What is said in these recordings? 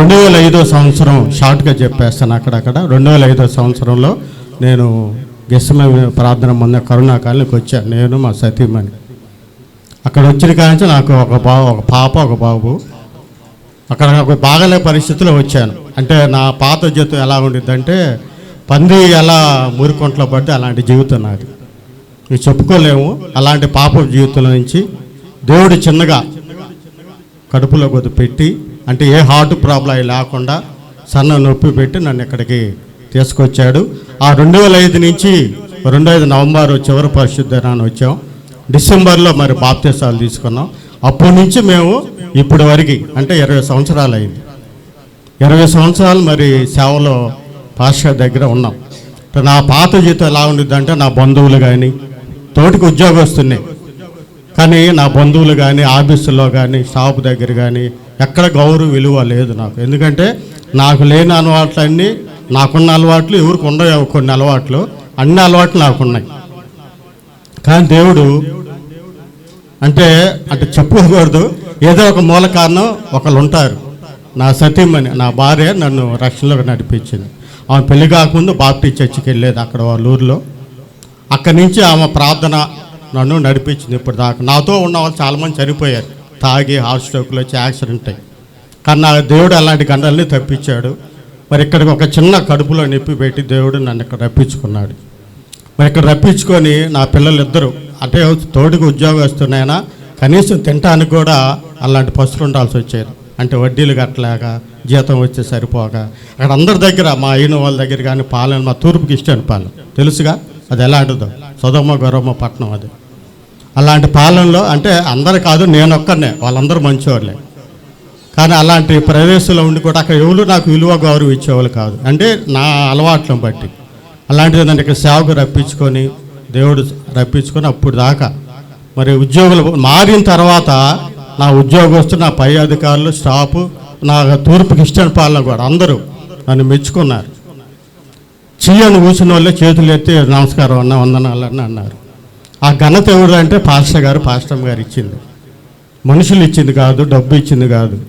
రెండు వేల ఐదో సంవత్సరం షార్ట్గా చెప్పేస్తాను అక్కడక్కడ. రెండు వేల ఐదో సంవత్సరంలో నేను గెస్మ ప్రార్థన మొన్న కరుణాకాలనికి వచ్చాను నేను మా సతీమణి. అక్కడ వచ్చిన కాంచి నాకు ఒక బా ఒక పాప ఒక బాబు. అక్కడ నాకు బాగాలే పరిస్థితిలో వచ్చాను. అంటే నా పాత జీవితం ఎలా ఉండిద్దంటే పంది ఎలా మురికొంట్లో పడితే అలాంటి జీవితం నాది. మీరు చెప్పుకోలేము. అలాంటి పాప జీవితం నుంచి దేవుడు చిన్నగా కడుపులో కొద్ది పెట్టి అంటే ఏ హార్ట్ ప్రాబ్లం అయి లేకుండా సన్న నొప్పి పెట్టి నన్ను ఇక్కడికి తీసుకొచ్చాడు. ఆ రెండు వేల ఐదు నుంచి రెండు ఐదు నవంబర్ చివరి పరిశుద్ధరాన్ని వచ్చాం. డిసెంబర్లో మరి బాప్తీసాలు తీసుకున్నాం. అప్పటి నుంచి మేము ఇప్పటి వరకు అంటే ఇరవై సంవత్సరాలు అయింది. ఇరవై సంవత్సరాలు మరి సేవలో పాస్టర్ దగ్గర ఉన్నాం. నా పాత జీతం ఎలా ఉండిద్దంటే నా బంధువులు కానీ తోటికి ఉద్యోగస్తున్నాయి కానీ నా బంధువులు కానీ ఆఫీసులో కానీ షాప్ దగ్గర కానీ ఎక్కడ గౌరవ విలువ లేదు నాకు. ఎందుకంటే నాకు లేని అలవాట్లన్నీ నాకున్న అలవాట్లు ఎవరికి ఉండవు కొన్ని అలవాట్లు. అన్ని అలవాట్లు నాకున్నాయి. కానీ దేవుడు అంటే అంటే చెప్పుకోకూడదు ఏదో ఒక మూల కారణం ఒకళ్ళు ఉంటారు. నా సతీమణి నా భార్య నన్ను రక్షణలోకి నడిపించింది. ఆమె పెళ్ళి కాకముందు బాప్టీ చర్చికి వెళ్ళేది అక్కడ వాళ్ళ ఊర్లో. అక్కడి నుంచి ఆమె ప్రార్థన నన్ను నడిపించింది ఇప్పుడు దాకా నాతో ఉన్న వాళ్ళు చాలామంది చనిపోయారు. తాగి హార్ట్ స్ట్రోక్లో వచ్చి యాక్సిడెంట్ అయ్యి. కానీ నా దేవుడు అలాంటి గండల్ని తప్పించాడు. మరి ఇక్కడికి ఒక చిన్న కడుపులో నొప్పి పెట్టి దేవుడు నన్ను ఇక్కడ రప్పించుకున్నాడు. మరి ఇక్కడ రప్పించుకొని నా పిల్లలు ఇద్దరు అంటే తోటికి ఉద్యోగం వస్తున్నాయినా కనీసం తినటానికి కూడా అలాంటి పసులు ఉండాల్సి వచ్చేది అంటే వడ్డీలు కట్టలేక జీతం వచ్చే సరిపోక. అక్కడ అందరి దగ్గర మా అయిన వాళ్ళ దగ్గర కానీ పాలన మా తూర్పుకి ఇష్టాను పాలన. తెలుసుగా? అది ఎలాంటిదో? సొదమ్మ గౌరమ్మ పట్టణం అది. అలాంటి పాలనలో అంటే అందరు కాదు నేను ఒక్కనే వాళ్ళందరూ మంచివాళ్ళే కానీ అలాంటి ప్రదేశంలో ఉండి కూడా అక్కడ ఎవరు నాకు విలువ గౌరవం ఇచ్చేవాళ్ళు కాదు. అంటే నా అలవాట్లను బట్టి. అలాంటిది నన్ను ఇక్కడ సేవకు రప్పించుకొని దేవుడు రప్పించుకొని అప్పుడు దాకా. మరి ఉద్యోగులు మారిన తర్వాత నా ఉద్యోగస్తులు నా పై అధికారులు స్టాఫ్ నా తూర్పు క్రిస్టియన్ పాలన కూడా అందరూ నన్ను మెచ్చుకున్నారు. చీయను కూర్చున్న వాళ్ళే చేతులు ఎత్తి నమస్కారం అన్న వందనాలని అన్నారు. ఆ ఘనత ఎవరు అంటే పాస్టర్ గారు పాస్టమ్ గారు ఇచ్చింది. మనుషులు ఇచ్చింది కాదు డబ్బు ఇచ్చింది కాదు.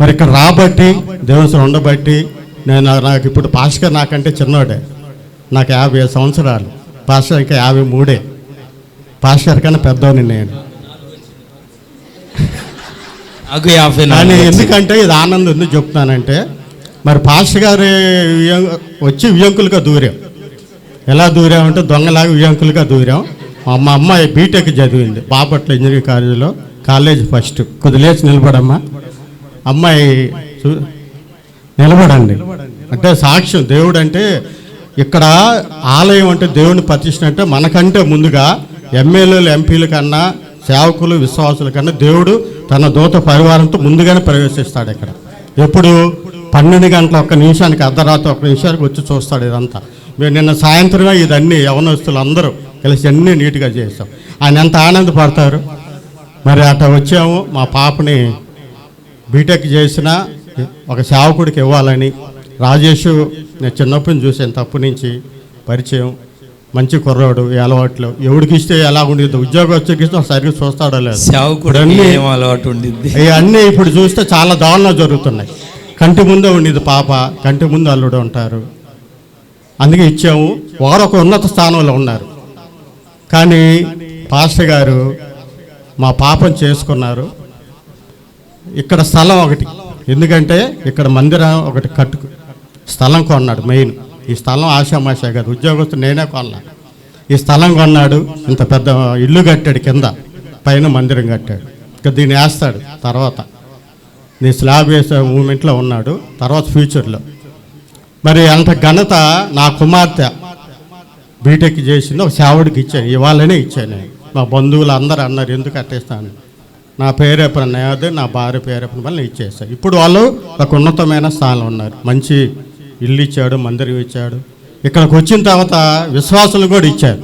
మరి ఇక్కడ రాబట్టి దేవస్థానం ఉండబట్టి నేను నాకు ఇప్పుడు పాస్టర్ నాకంటే చిన్నోడే. నాకు యాభై సంవత్సరాలు. పాస్టర్ ఇంకా యాభై మూడే. పాస్టర్ కన్నా పెద్దోని నేను. కానీ. ఎందుకంటే ఇది ఆనందం ఎందుకు చెప్తున్నానంటే మరి పాస్టర్ గారి వచ్చి వియంకులుగా దూరాం. ఎలా దూరామంటే దొంగలాగా వియంకులుగా దూరాం. మా అమ్మాయి బీటెక్ చదివింది. బాపట్ల ఇంజనీరింగ్ కాలేజీలో. College first. కొద్ది లేచి నిలబడమ్మా. అమ్మాయి చూ- నిలబడండి. అంటే సాక్ష్యం దేవుడు అంటే ఇక్కడ ఆలయం అంటే దేవుని ప్రతిష్ఠ అంటే మనకంటే ముందుగా ఎమ్మెల్యేలు ఎంపీల కన్నా సేవకులు విశ్వాసుల కన్నా దేవుడు తన దూత పరివారంతో ముందుగానే ప్రవేశిస్తాడు ఇక్కడ. ఎప్పుడు? పన్నెండు గంటల ఒక్క నిమిషానికి అర్ధరాత్రి ఒక్క నిమిషానికి వచ్చి చూస్తాడు ఇదంతా. మేము నిన్న సాయంత్రమే ఇదన్నీ యవనస్తులు అందరూ కలిసి అన్నీ నీట్గా చేస్తాం. ఆయన ఎంత ఆనందపడతారు? మరి అట్లా వచ్చాము మా పాపని బీటెక్ చేసిన ఒక సేవకుడికి ఇవ్వాలని. రాజేష్ నేను చిన్నప్పటి చూసాను తప్పు నుంచి పరిచయం. మంచి కుర్రాడు ఈ అలవాట్లు. ఎవడికి ఇస్తే ఎలా ఉండేది ఉద్యోగం వచ్చేకి సరిగ్గా చూస్తాడో లేదు. సేవకుడు అలవాటు ఉండిద్ది? ఇవన్నీ ఇప్పుడు చూస్తే చాలా దారుణాలు జరుగుతున్నాయి. కంటి ముందే ఉండేది పాప కంటి ముందు అల్లుడు ఉంటారు. అందుకే ఇచ్చాము. వారు ఒక ఉన్నత స్థానంలో ఉన్నారు. కానీ పాస్టర్ గారు మా పాపం చేసుకున్నారు. ఇక్కడ స్థలం ఒకటి. ఎందుకంటే ఇక్కడ మందిరం ఒకటి కట్టు స్థలం కొన్నాడు మెయిన్. ఈ స్థలం ఆశామాషా కాదు ఉద్యోగస్తు నేనే కొన్నా. ఈ స్థలం కొన్నాడు. ఇంత పెద్ద ఇల్లు కట్టాడు కింద. పైన మందిరం కట్టాడు. ఇక దీన్ని వేస్తాడు తర్వాత. నీ స్లాబ్ వేసే మూమెంట్లో ఉన్నాడు. తర్వాత ఫ్యూచర్లో. మరి అంత ఘనత నా కుమార్తె బీటెక్ చేసింది ఒక సేవడికి ఇచ్చాను ఇవాళనే ఇచ్చాను నేను. మా బంధువులు అందరు అన్నారు ఎందుకు అట్టేస్తాను? నా పేరేపన నేదు నా భార్య పేరేపన వల్ల ఇచ్చేస్తాను ఇప్పుడు వాళ్ళు ఒక ఉన్నతమైన స్థానంలో ఉన్నారు. మంచి ఇల్లు ఇచ్చాడు మందిరం ఇచ్చాడు. ఇక్కడికి వచ్చిన తర్వాత విశ్వాసులు కూడా ఇచ్చారు.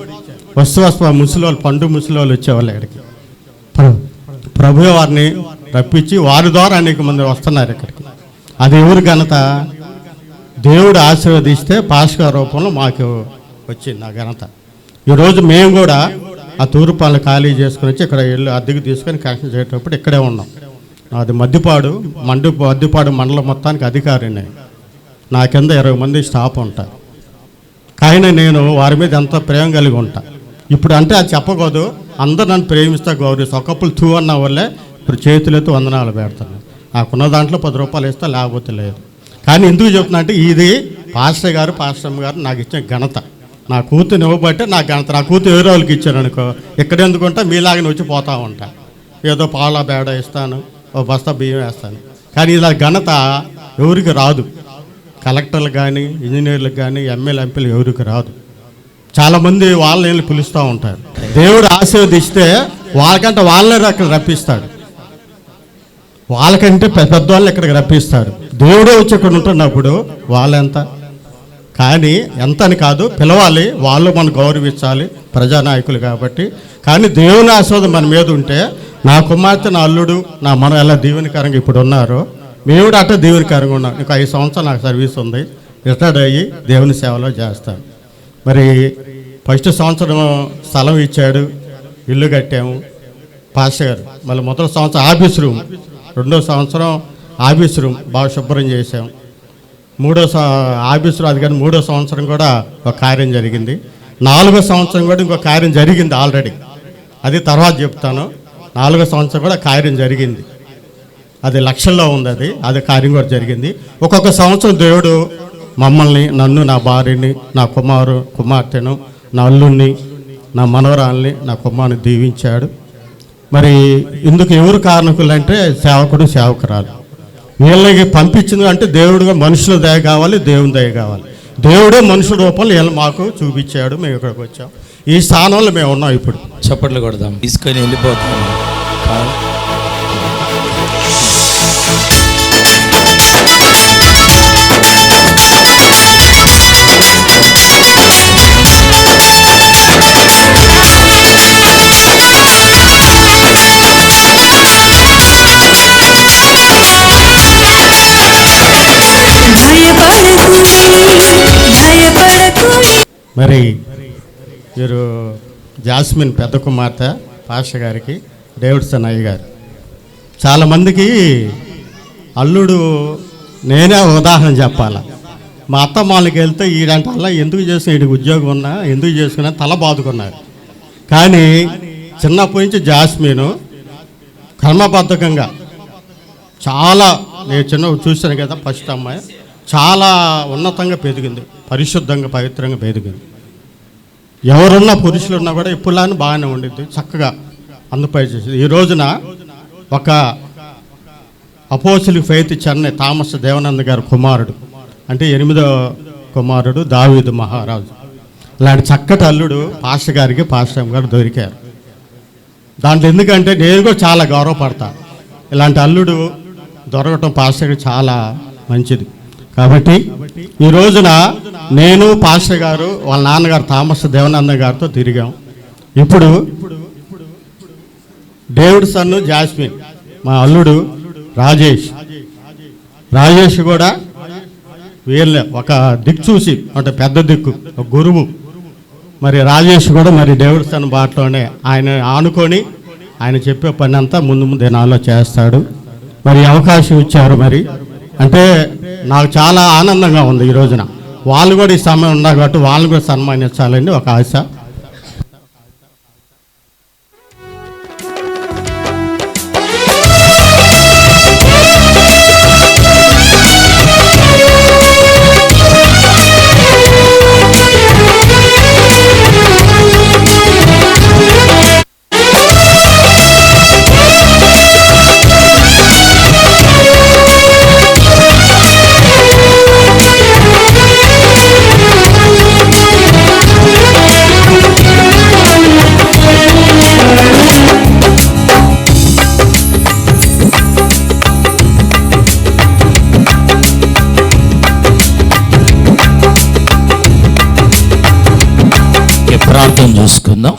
విశ్వాస ముసలి వాళ్ళు పండు ముసలి వాళ్ళు వచ్చేవాళ్ళు ఇక్కడికి. ప్రభు వారిని రప్పించి వారి ద్వారా అనేక మంది వస్తున్నారు ఇక్కడికి. అది ఎవరు ఘనత? దేవుడు ఆశీర్వదిస్తే పాస్కా రూపంలో మాకు వచ్చింది నా ఘనత ఈరోజు మేము కూడా ఆ తూరుపాలను ఖాళీ చేసుకుని వచ్చి ఇక్కడ ఇల్లు అద్దెకు తీసుకొని కనెక్షన్ చేసేటప్పుడు ఇక్కడే ఉన్నాం. అది మద్దిపాడు మండు మద్దిపాడు మండలం మొత్తానికి అధికారిని. నా కింద ఇరవై మంది స్టాఫ్ ఉంటారు. కానీ నేను వారి మీద ఎంత ప్రేమ కలిగి ఉంటా. ఇప్పుడు అంటే అది చెప్పకూడదు. అందరు నన్ను ప్రేమిస్తా గౌరవిస్తా ఒకప్పుడు తూ అన్న వల్లే ఇప్పుడు చేతులతో వందనాలు పెడతాను నాకున్న దాంట్లో పది రూపాయలు ఇస్తా లేకపోతే లేదు. కానీ ఎందుకు చెప్తున్నా అంటే ఇది పాస్టర్ గారు పాస్టర్ గారు నాకు ఇచ్చిన ఘనత. నా కూతురు ఇవ్వబట్టే నా ఘనత నా కూతురు వేరే వాళ్ళకి ఇచ్చాను అనుకో ఇక్కడ ఎందుకుంటా మీలాగని వచ్చి పోతా ఉంటా. ఏదో పాల బేడ ఇస్తాను ఓ బస్తా బియ్యం వేస్తాను. కానీ ఇలా ఘనత ఎవరికి రాదు. కలెక్టర్లు కానీ ఇంజనీర్లకు కానీ ఎమ్మెల్యే ఎంపీలు ఎవరికి రాదు. చాలామంది వాళ్ళని వెళ్ళి పిలుస్తూ ఉంటారు. దేవుడు ఆశీర్వదిస్తే వాళ్ళకంటే వాళ్ళని అక్కడ రప్పిస్తాడు. వాళ్ళకంటే పెద్ద పెద్దవాళ్ళని ఇక్కడికి రప్పిస్తాడు. దేవుడే వచ్చి ఇక్కడ ఉంటున్నప్పుడు వాళ్ళెంత? కానీ ఎంత అని కాదు పిలవాలి వాళ్ళు మనం గౌరవించాలి ప్రజానాయకులు కాబట్టి. కానీ దేవుని ఆశీర్వాదం మన మీద ఉంటే నా కుమార్తె నా అల్లుడు నా మనం ఎలా దీవెనికరంగా ఇప్పుడు ఉన్నారు మేము కూడా అట్ట దీవెనికరంగా ఉన్నాం. ఇంకా ఐదు సంవత్సరాలు నాకు సర్వీస్ ఉంది. రిటైర్డ్ అయ్యి దేవుని సేవలో చేస్తాను. మరి ఫస్ట్ సంవత్సరం స్థలం ఇచ్చాడు ఇల్లు కట్టాము. పాస్టర్ గారు మళ్ళీ మొదటి సంవత్సరం ఆఫీస్ రూమ్ రెండో సంవత్సరం ఆఫీస్ రూమ్ బాగా శుభ్రం చేసాం మూడో స- ఆఫీస్ అది కానీ మూడో సంవత్సరం కూడా ఒక కార్యం జరిగింది. నాలుగో సంవత్సరం కూడా ఇంకో కార్యం జరిగింది ఆల్రెడీ. అది తర్వాత చెప్తాను. నాలుగో సంవత్సరం కూడా కార్యం జరిగింది. అది లక్షల్లో ఉంది అది. అది కార్యం కూడా జరిగింది. ఒక్కొక్క సంవత్సరం దేవుడు మమ్మల్ని నన్ను నా భార్యని నా కుమారు కుమార్తెను నా అల్లుణ్ణి నా మనవరాల్ని నా కుమారుని దీవించాడు. మరి ఇందుకు ఎవరు కారణకులు అంటే సేవకుడు సేవకురాలు. వీళ్ళకి పంపించింది అంటే దేవుడుగా మనుషుల దయ కావాలి దేవుని దయ కావాలి. దేవుడే మనుషుల రూపంలో వీళ్ళు మాకు చూపించాడు మేము ఇక్కడికి వచ్చాం. ఈ స్థానంలో మేము ఉన్నాం ఇప్పుడు. చప్పట్లు కొడదాం. తీసుకొని వెళ్ళిపోతాను మరి మీరు జాస్మిన్ పెద్ద కుమార్తె పాష గారికి డేవిడ్సన్ అయ్య గారు. చాలామందికి అల్లుడు నేనే ఉదాహరణ చెప్పాల. మా అత్త మాలకి వెళ్తే ఈడంటల్లా ఎందుకు చేసిన ఈడికి ఉద్యోగం ఉన్నా ఎందుకు చేసుకున్నా తల బాదుకున్నారు. కానీ చిన్నప్పటి నుంచి జాస్మిను కర్మబద్ధకంగా చాలా నేను చిన్న చూశాను కదా ఫస్ట్ అమ్మాయి చాలా ఉన్నతంగా పెరిగింది. పరిశుద్ధంగా పవిత్రంగా పెరిగింది ఎవరున్నా పురుషులు ఉన్నా కూడా ఇప్పుడులానే బాగానే ఉండిద్ది చక్కగా అందుపై చేసింది. ఈ రోజున ఒక అపోసులు ఫైత్ చెన్నై థామస్ దేవనంద గారి కుమారుడు అంటే ఎనిమిదో కుమారుడు దావీదు మహారాజు. ఇలాంటి చక్కటి అల్లుడు పాష గారికి పాస్టర్ గారు దొరికారు. దాంట్లో ఎందుకంటే నేను కూడా చాలా గౌరవపడతా. ఇలాంటి అల్లుడు దొరకటం పాస్టర్ చాలా మంచిది. కాబట్టి ఈ రోజున నేను పాస్టర్ గారు వాళ్ళ నాన్నగారు థామస్ దేవనంద గారితో తిరిగాం. ఇప్పుడు డేవిడ్ సన్ను జాస్మిన్ మా అల్లుడు రాజేష్. రాజేష్ కూడా వీళ్ళ ఒక దిక్కు చూసి అంటే పెద్ద దిక్కు ఒక గురువు. మరి రాజేష్ కూడా మరి డేవిడ్ సన్ బాటలోనే ఆయన ఆనుకొని ఆయన చెప్పే పని అంతా ముందు ముందు దినాల్లో చేస్తాడు. మరి అవకాశం ఇచ్చారు మరి. అంటే నాకు చాలా ఆనందంగా ఉంది ఈ రోజున. వాళ్ళు కూడా ఈ సమయం ఉన్నారు కాబట్టి వాళ్ళని కూడా సన్మానించాలని ఒక ఆశ. ప్రార్థన చేసుకుందాం.